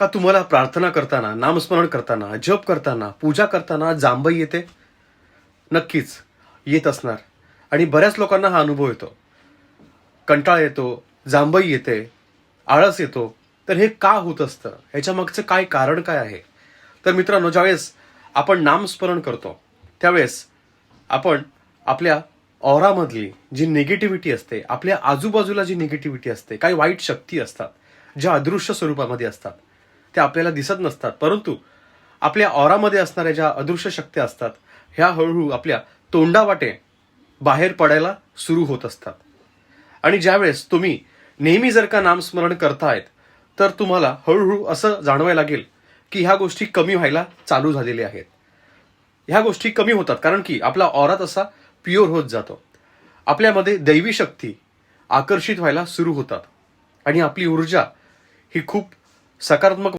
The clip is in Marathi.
का तुम्हाला प्रार्थना करताना नामस्मरण करताना जप करताना पूजा करताना जांभई येते? नक्कीच येत असणार. आणि बऱ्याच लोकांना हा अनुभव येतो. कंटाळा येतो जांभई येते आळस येतो. तर हे का होत असतं? ह्याच्या मागचं काय कारण काय आहे? तर मित्रांनो ज्यावेळेस आपण नामस्मरण करतो त्यावेळेस आपण आपल्या ऑरामधली जी निगेटिव्हिटी असते आपल्या आजूबाजूला जी निगेटिव्हिटी असते काही वाईट शक्ती असतात ज्या अदृश्य स्वरूपामध्ये असतात त्या आपल्याला दिसत नसतात. परंतु आपल्या ऑरामध्ये असणाऱ्या ज्या अदृश्य शक्ती असतात ह्या हळूहळू आपल्या तोंडावाटे बाहेर पडायला सुरू होत असतात. आणि ज्यावेळेस तुम्ही नेहमी जर का नामस्मरण करतायत तर तुम्हाला हळूहळू असं जाणवायला लागेल की ह्या गोष्टी कमी व्हायला चालू झालेल्या आहेत. ह्या गोष्टी कमी होतात कारण की आपला ऑरा तसा प्युअर होत जातो. आपल्यामध्ये दैवी शक्ती आकर्षित व्हायला सुरू होतात. आणि आपली ऊर्जा ही खूप सकारात्मक